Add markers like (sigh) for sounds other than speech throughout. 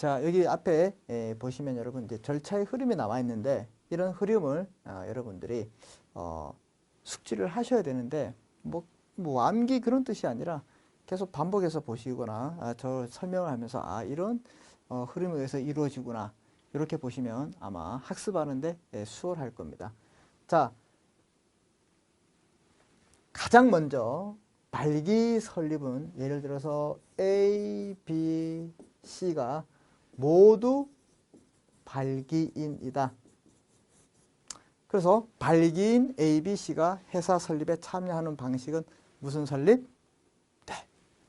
자, 여기 앞에 에, 보시면 여러분 이제 절차의 흐름이 나와 있는데 이런 흐름을 어, 여러분들이 어, 숙지를 하셔야 되는데 뭐, 뭐 암기 그런 뜻이 아니라 계속 반복해서 보시거나 아, 저 설명을 하면서 아 이런 어, 흐름에 의해서 이루어지구나 이렇게 보시면 아마 학습하는데 예, 수월할 겁니다. 자, 가장 먼저 발기 설립은 예를 들어서 A, B, C가 모두 발기인이다. 그래서 발기인 A, B, C가 회사 설립에 참여하는 방식은 무슨 설립? 네,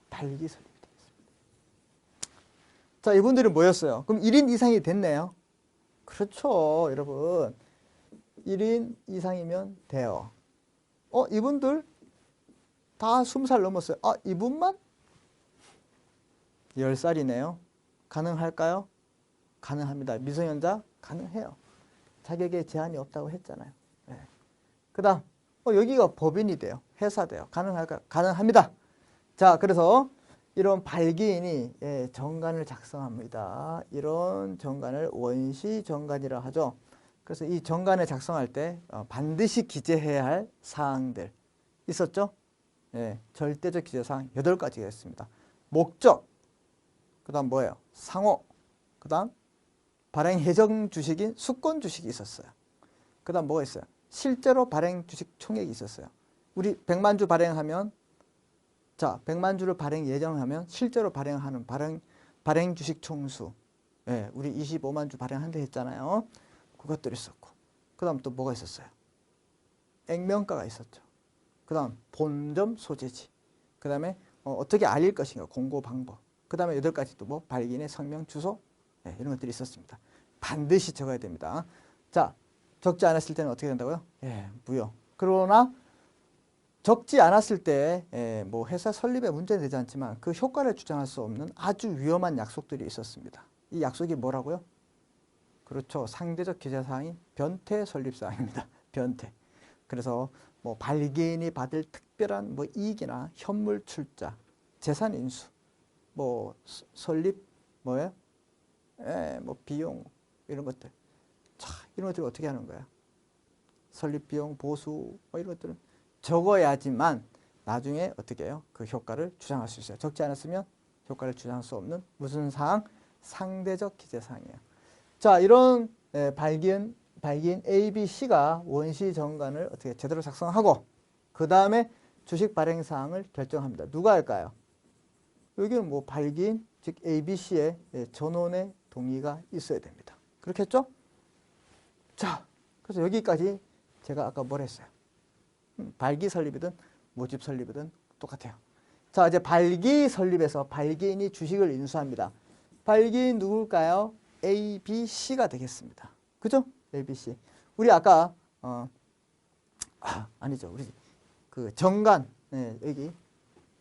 발기 설립이 되겠습니다. 자, 이분들은 뭐였어요? 그럼 1인 이상이 됐네요. 그렇죠, 여러분. 1인 이상이면 돼요. 어, 이분들 다 20살 넘었어요. 아, 이분만 10살이네요. 가능할까요? 가능합니다. 미성년자 가능해요. 자격에 제한이 없다고 했잖아요. 네. 그 다음, 어, 여기가 법인이 돼요. 회사 돼요. 가능할까요? 가능합니다. 자, 그래서 이런 발기인이 예, 정관을 작성합니다. 이런 정관을 원시 정관이라 하죠. 그래서 이 정관을 작성할 때 어, 반드시 기재해야 할 사항들 있었죠? 예, 절대적 기재사항 8가지가 있습니다. 목적, 그 다음 뭐예요? 상호, 그 다음 발행 예정 주식인 수권 주식이 있었어요. 그 다음 뭐가 있어요? 실제로 발행 주식 총액이 있었어요. 우리 100만 주 발행하면 자 100만 주를 발행 예정하면 실제로 발행하는 발행, 발행 주식 총수 예, 우리 25만 주 발행한다 했잖아요. 그것들이 있었고 그 다음 또 뭐가 있었어요? 액면가가 있었죠. 그 다음 본점 소재지 그 다음에 어, 떻게 알릴 것인가 공고 방법 그 다음에 여덟 가지 또 뭐 발기인의 성명 주소 네, 이런 것들이 있었습니다. 반드시 적어야 됩니다. 자 적지 않았을 때는 어떻게 된다고요? 예, 무효. 그러나 적지 않았을 때, 예, 뭐 회사 설립에 문제는 되지 않지만 그 효과를 주장할 수 없는 아주 위험한 약속들이 있었습니다. 이 약속이 뭐라고요? 그렇죠. 상대적 기재사항이 변태 설립사항입니다. (laughs) 변태. 그래서 뭐 발기인이 받을 특별한 뭐 이익이나 현물 출자, 재산 인수, 뭐 설립 뭐예요? 예, 뭐 비용 이런 것들. 자, 이런 것들 어떻게 하는 거야? 설립 비용 보수 뭐 이런 것들은 적어야지만 나중에 어떻게 해요? 그 효과를 주장할 수 있어요. 적지 않았으면 효과를 주장할 수 없는 무슨 사항? 상대적 기재 사항이에요. 자, 이런 예, 발기인 발기인 A, B, C가 원시 정관을 어떻게 제대로 작성하고 그 다음에 주식 발행 사항을 결정합니다. 누가 할까요? 여기는 뭐 발기인 즉 A, B, C의 예, 전원의 동의가 있어야 됩니다. 그렇겠죠? 자, 그래서 여기까지 제가 아까 뭘 했어요? 음, 발기 설립이든 모집 설립이든 똑같아요. 자, 이제 발기 설립에서 발기인이 주식을 인수합니다. 발기인 누굴까요? A, B, C가 되겠습니다. 그죠? A, B, C. 우리 아까 어, 아, 아니죠. 우리 그 정관 네, 여기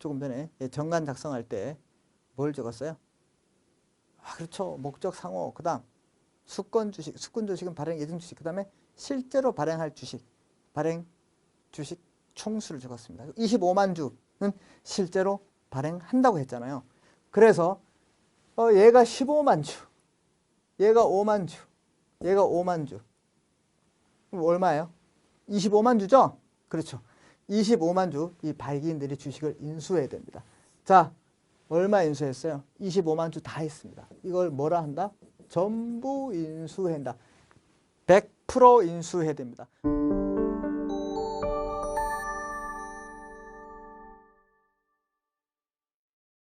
조금 전에 예, 정관 작성할 때 뭘 적었어요? 아, 그렇죠. 목적 상호. 그 다음 수권 주식, 수권 주식은 발행 예정 주식. 그 다음에 실제로 발행할 주식, 발행 주식 총수를 적었습니다. 25만 주는 실제로 발행한다고 했잖아요. 그래서 어, 얘가 15만 주, 얘가 5만 주, 얘가 5만 주. 얼마예요? 25만 주죠? 그렇죠. 25만 주 이 발기인들이 주식을 인수해야 됩니다. 자, 얼마 인수했어요? 25만 주 다 했습니다. 이걸 뭐라 한다? 전부 인수한다. 100% 인수해야 됩니다.